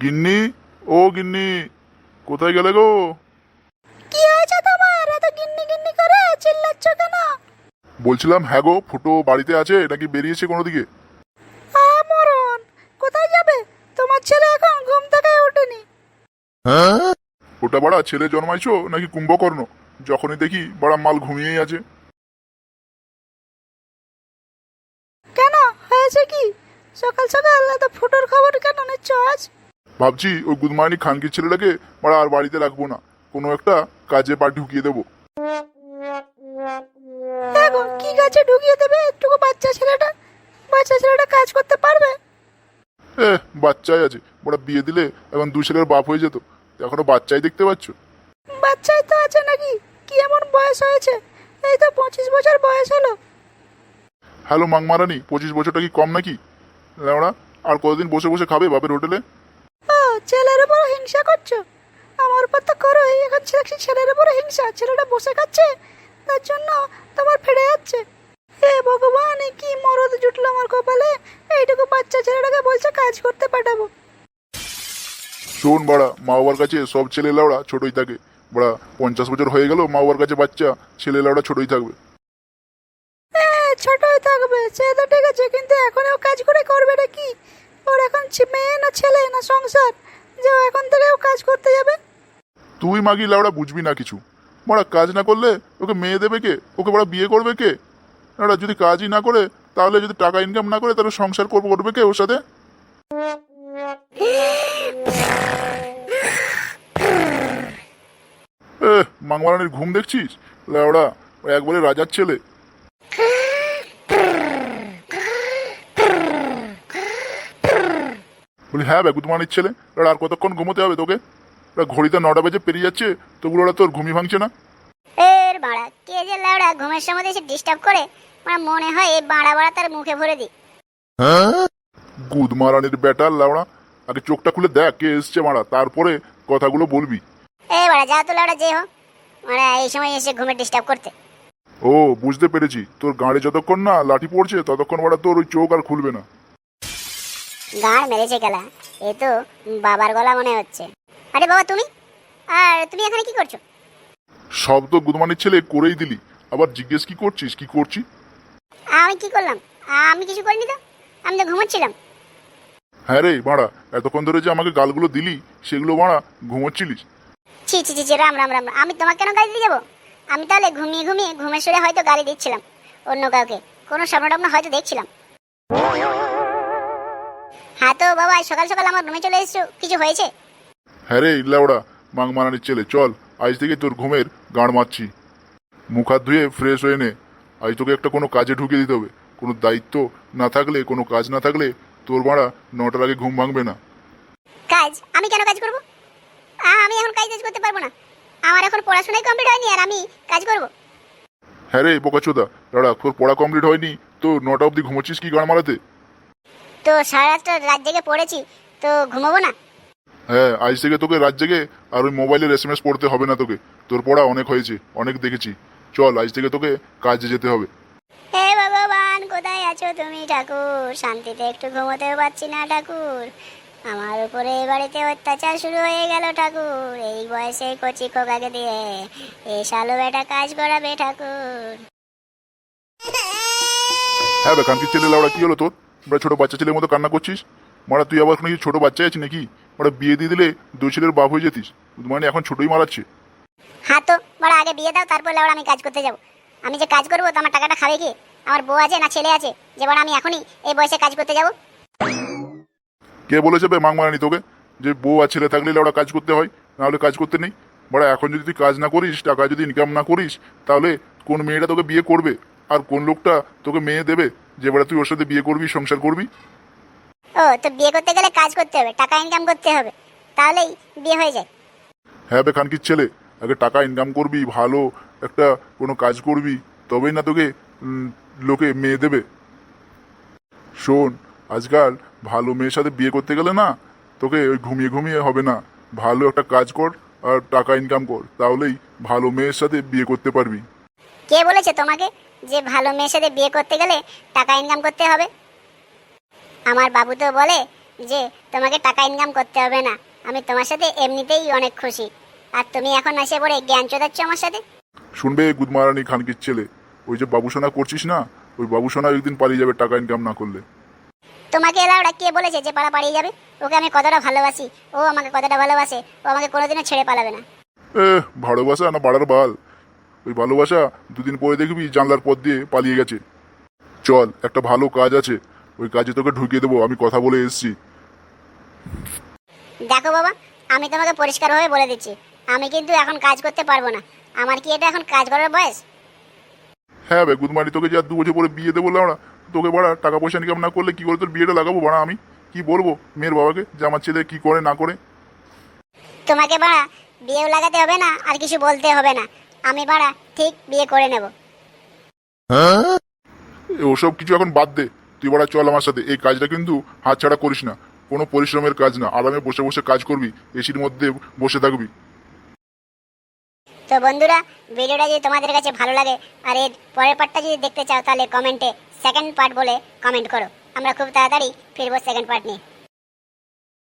গিন্নি ও গিন্নি কোথায় গেলে গো? কি হয়েছে তোমার? এত গিন্নি গিন্নি করে চিল্লাচ্ছ কেন? বলছিলাম হ্যাঁ গো ফুটো বাড়িতে আছে নাকি বেরিয়েছে কোনো দিকে? আ মরণ। কোথায় যাবে? তোমার ছেলে এখন ঘুম থেকে ওঠেনি। ওটা বাড়া ছেলে জন্মাইছো নাকি কুম্ভকর্ণ? যখনই দেখি বাড়া মাল ঘুমিয়েই আছে। কেন? হয়েছে কি? সকাল সকাল এত ফুটোর খবর কেন নিচ্ছ আজ? ভাবছি ওই গুদমানি খানকির ছেলেটাকে বাড়া আর বাড়িতে রাখব না। কোনো একটা কাজে পা ঢুকিয়ে দেবো। এখন কি গাছে ঢুকিয়ে দেবে? একটুকু বাচ্চা ছেলেটা। বাচ্চা ছেলেটা কাজ করতে পারবে? এ বাচ্চাই আছে। বড় বিয়ে দিলে এখন দুই ছেলের বাপ হয়ে যেত। এখনও বাচ্চাই দেখতে পাচ্ছ? বাচ্চাই তো আছে নাকি? কি এমন বয়স হয়েছে? এই তো পঁচিশ বছর বয়স হলো। হ্যালো মাংমারানি পঁচিশ বছরটা কি কম নাকি? লেওড়া আর কতদিন বসে বসে খাবে বাপের হোটেলে? ছেলের উপর হিংসা করছ? আমার উপর তো করো এখন ছেলে ছেলের উপর হিংসা। ছেলেটা বসে খাচ্ছে তার জন্য তোমার ফেড়ে যাচ্ছে। হে ভগবান কি মরদ জুটলো আমার কপালে? এইটুকু বাচ্চা ছেলেটাকে বলছে কাজ করতে পাঠাবো। শোন বাড়া মা বাবার কাছে সব ছেলে লাউড়া ছোটই থাকে। বাড়া পঞ্চাশ বছর হয়ে গেল মা বাবার কাছে বাচ্চা ছেলে লাউড়া ছোটই থাকবে। ছোটই থাকবে সে তো ঠিক আছে কিন্তু এখনও কাজ করে করবে রে কি? ওর এখন মেয়ে না ছেলে না সংসার? যে ও এখন থেকেও কাজ করতে যাবে। তুই মাগি লাউড়া বুঝবি না কিছু। বড়া কাজ না করলে ওকে মেয়ে দেবে কে? ওকে বড়া বিয়ে করবে কে? ওরা যদি কাজই না করে, তাহলে যদি টাকা ইনকাম না করে, তাহলে সংসার করব, করবে কে ওর সাথে? মাংমারানির ঘুম দেখছিস? লাউড়া, ও একবারে রাজার ছেলে। বলি হ্যাঁ বেগুদমানির ছেলে। ওরা আর কতক্ষণ ঘুমোতে হবে তোকে? ওরা ঘড়িতে নটা বেজে পেরিয়ে যাচ্ছে তবু ওরা তোর ঘুমি ভাঙছে না। এর বাড়া কে যে লাউড়া ঘুমের সময় এসে ডিস্টার্ব করে? আমার মনে হয় এই বাড়া বাড়া তার মুখে ভরে দিই। গুদমারানির ব্যাটার লাউড়া আগে চোখটা খুলে দেখ কে এসছে মারা তারপরে কথাগুলো বলবি। এ বাড়া যা তো লাউড়া যে হোক মানে এই সময় এসে ঘুমে ডিস্টার্ব করতে। ও বুঝতে পেরেছি। তোর গাঁড়ে যতক্ষণ না লাঠি পড়ছে ততক্ষণ মারা তোর ওই চোখ আর খুলবে না। গান মেরেছে গেলা এ তো বাবার গলা মনে হচ্ছে। আরে বাবা তুমি? আর তুমি এখানে কি করছ? সব তো গুদমানির ছেলে করেই দিলি। আবার জিজ্ঞেস কি করছিস? কি করছি? আমি কি করলাম? আমি কিছু করিনি তো? আমি তো ঘুমোচ্ছিলাম। হ্যাঁ রে মারা এতক্ষণ ধরে যে আমাকে গালগুলো দিলি সেগুলো মারা ঘুমোচ্ছিলিস। ছি ছি ছি, রাম রাম রাম আমি তোমাকে কেন গালি দিয়ে যাব? আমি তাহলে ঘুমিয়ে ঘুমিয়ে ঘুমের সুরে হয়তো গালি দিচ্ছিলাম। অন্য কাউকে। কোনো স্বপ্ন টপ্ন হয়তো দেখছিলাম। হ্যাঁ তো বাবা সকাল সকাল আমার রুমে চলে এসেছ। কিছু হয়েছে? হ্যাঁ রে ইল্লাওড়া মাংমারানির ছেলে চল আজ থেকে তোর ঘুমের গাঁড় মারছি। মুখ হাত ধুয়ে ফ্রেশ হয়ে নে। আজ তোকে একটা কোনো কাজে ঢুকিয়ে দিতে হবে। কোনো দায়িত্ব না থাকলে কোনো কাজ না থাকলে তোর মারা নটার আগে ঘুম ভাঙবে না। কাজ? আমি কেন কাজ করব? আমি এখন কাজ করতে পারব না। আমার এখন পড়াশোনাই কমপ্লিট হয়নি আর আমি কাজ করব। হ্যাঁ রে বোকাচোদা দাঁড়া তোর পড়া কমপ্লিট হয়নি। তো নটা অবধি ঘুমোচ্ছিস কি গান মারাতে? তো সারা রাতটা রাত জেগে পড়েছি তো ঘুমাবো না? হ্যাঁ আজ থেকে তোকে রাত জেগে আর ওই মোবাইলের এস এম এস পড়তে হবে না তোকে। তোর পড়া অনেক হয়েছে অনেক দেখেছি। চল আজ থেকে তোকে কাজে যেতে হবে। হে ভগবান কোথায় আছো তুমি ঠাকুর? শান্তিতে একটু ঘুমোতেও পারছি না ঠাকুর। আমার উপরে এ বাড়িতে অত্যাচার শুরু হয়ে গেল ঠাকুর। এই বয়সে কচি খোকাকে দিয়ে এ শালো বেটা কাজ করাবে ঠাকুর। হ্যাঁ বে কানকির ছেলে লাউড়া কি হলো তোর? আমরা ছোট বাচ্চা ছেলের মতো কান্না করছিস? মারা তুই আবার নাকি ছোট বাচ্চা আছিস নাকি? মারা বিয়ে দিয়ে দিলে দুই ছেলের বাপ হয়ে যেতিস। মানে এখন ছোটই মারাচ্ছে। হ্যাঁ তো বড় আগে বিয়ে দাও তারপর লেবড়া আমি কাজ করতে যাব। আমি যে কাজ করব তো আমার টাকাটা খাবে কি? আমার বউ আছে না ছেলে আছে? যে বড় আমি এখনই এই বয়সে কাজ করতে যাব। কে বলেছে বে মাং মারানি তোকে? যে বউ আর ছেলে থাকলে ওরা কাজ করতে হয় নাহলে কাজ করতে নেই। বড়া এখন যদি তুই কাজ না করিস টাকা যদি ইনকাম না করিস তাহলে কোন মেয়েটা তোকে বিয়ে করবে? আর কোন লোকটা তোকে মেয়ে দেবে যে বেড়া তুই ওর সাথে বিয়ে করবি সংসার করবি? ও তো বিয়ে করতে গেলে কাজ করতে হবে টাকা ইনকাম করতে হবে। তাহলেই বিয়ে হয়ে যায়। হ্যাঁ বে খানকির ছেলে আগে টাকা ইনকাম করবি ভালো একটা কোনো কাজ করবি তবেই না তোকে উম, লোকে মেয়ে দেবে। শোন আজকাল ভালো মেয়ের সাথে বিয়ে করতে গেলে না তোকে ওই ঘুমিয়ে ঘুমিয়ে হবে না। ভালো একটা কাজ কর আর টাকা ইনকাম কর তাহলেই ভালো মেয়ের সাথে বিয়ে করতে পারবি। কে বলেছে তোমাকে যে ভালো মেয়ের সাথে বিয়ে করতে গেলে টাকা ইনকাম করতে হবে? আমার বাবু তো বলে যে তোমাকে টাকা ইনকাম করতে হবে না। আমি তোমার সাথে এমনিতেই অনেক খুশি। আর তুমি এখন এসে পড়ে জ্ঞান চোদাচ্ছ আমার সাথে? শুনবে গুদমারানি খানকির ছেলে? ওই যে বাবুসোনা করছিস না? ওই বাবুসোনা একদিন পালিয়ে যাবে টাকা ইনকাম না করলে। তোমাকে এলাওটা কে বলেছে যে পাড়া পাড়িয়ে যাবে? ওকে আমি কতটা ভালোবাসি। ও আমাকে কতটা ভালোবাসে। ও আমাকে কোনোদিনও ছেড়ে পালাবে না। এ ভালোবাসা না বাড়ার বাল? ওই ভালোবাসা দুদিন পরে দেখবি জানলার পথ দিয়ে পালিয়ে গেছে। চল একটা ভালো কাজ আছে। ওই কাজে তোকে ঢুকিয়ে দেবো আমি কথা বলে এসেছি। দেখো বাবা আমি তোমাকে পরিষ্কারভাবে বলে দিচ্ছি। আমি কিন্তু এখন কাজ করতে পারব না। আমার কি এটা এখন কাজ করার বয়স? হ্যাঁ বে গুদমারি তোকে যা দু বছর পরে বিয়ে দেবো আমরা তোকে বাড়া টাকা পয়সা ইনকাম না করলে কি করে তোর বিয়েটা লাগাবো বাড়া আমি? কি বলব মেয়ের বাবাকে যে আমার ছেলে কি করে না করে? তোমাকে বাড়া বিয়েও লাগাতে হবে না আর কিছু বলতে হবে না। আমি বাড়া ঠিক বিয়ে করে নেব। ওসব কিছু এখন বাদ দে। তুই বাড়া চল আমার সাথে। এই কাজটা কিন্তু হাতছাড়া করিস না। কোনো পরিশ্রমের কাজ না। আরামে বসে বসে কাজ করবি এসির মধ্যে বসে থাকবি। তো বন্ধুরা ভিডিওটা যদি তোমাদের কাছে ভালো লাগে আর এর পরের পার্টটা যদি দেখতে চাও তাহলে কমেন্টে সেকেন্ড পার্ট বলে কমেন্ট করো। আমরা খুব তাড়াতাড়ি ফিরবো সেকেন্ড পার্ট নিয়ে।